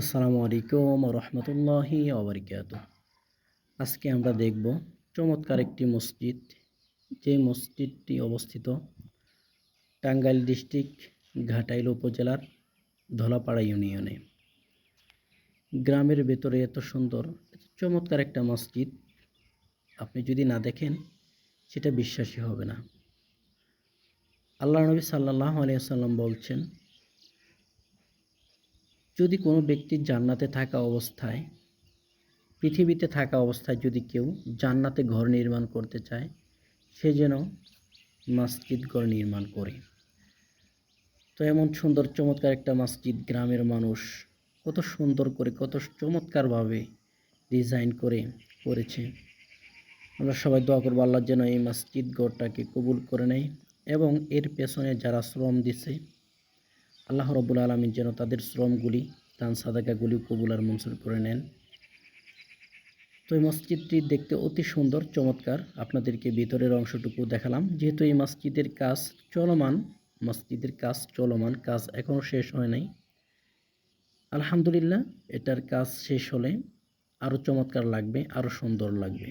আসসালামু আলাইকুম রহমতুল্লাহি ওবরিকাত আজকে আমরা দেখব চমৎকার একটি মসজিদ। যে মসজিদটি অবস্থিত টাঙ্গাইল ডিস্ট্রিক্ট ঘাটাইল উপজেলার ধলাপাড়া ইউনিয়নে। গ্রামের ভেতরে এত সুন্দর চমৎকার একটা মসজিদ, আপনি যদি না দেখেন, সেটা বিশ্বাসই হবে না। আল্লাহ নবী সাল্লাহ আলিয়া সাল্লাম বলছেন যদি কোনো ব্যক্তির জান্নাতে থাকা অবস্থায়, পৃথিবীতে থাকা অবস্থায় যদি কেউ জান্নাতে ঘর নির্মাণ করতে চায়, সে যেন মসজিদ ঘর নির্মাণ করে। তো এমন সুন্দর, চমৎকার একটা মসজিদ, গ্রামের মানুষ কত সুন্দর করে, কত চমৎকারভাবে ডিজাইন করে করেছে। আমরা সবাই দোয়া করব আল্লাহর যেন এই মসজিদ গড়টাকে কবুল করে নেয় এবং এর পেছনে যারা শ্রম দিছে আল্লাহ রবুল আলমী যেন তাদের শ্রমগুলি, দান সাদাকাগুলি কবুল আর মঞ্জুর করে নেন। তো এই মসজিদটি দেখতে অতি সুন্দর, চমৎকার। আপনাদেরকে ভিতরের অংশটুকু দেখালাম। যেহেতু এই মসজিদের কাজ চলমান, মসজিদের কাজ চলমান, কাজ এখনও শেষ হয় নাই। আলহামদুলিল্লাহ, এটার কাজ শেষ হলে আরও চমৎকার লাগবে আরও সুন্দর লাগবে।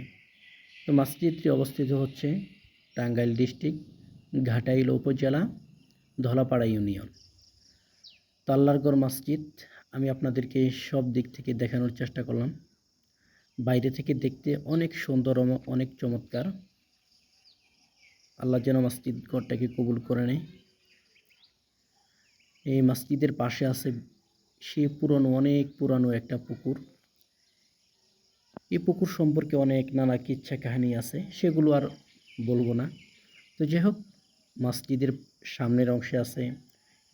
তো মসজিদটি অবস্থিত হচ্ছে টাঙ্গাইল ডিস্ট্রিক্ট, ঘাটাইল উপজেলা, ধলাপাড়া ইউনিয়ন। তাল্লারগড় মসজিদ, আমি আপনাদেরকে সব দিক থেকে দেখানোর চেষ্টা করলাম। বাইরে থেকে দেখতে অনেক সুন্দর অনেক চমৎকার। আল্লাহ যেন মসজিদ ঘরটাকে কবুল করে নেয়। এই মসজিদের পাশে আছে সে পুরনো, অনেক পুরানো একটা পুকুর। এই পুকুর সম্পর্কে অনেক নানা কিচ্ছা কাহিনী আছে, সেগুলো আর বলব না। তো যাই হোক, মসজিদের সামনের অংশে আছে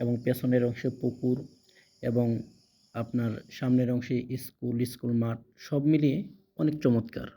এবং পেছনের অংশে পুকুর এবং আপনার সামনের অংশে স্কুল স্কুল মাঠ, সব মিলিয়ে অনেক চমৎকার।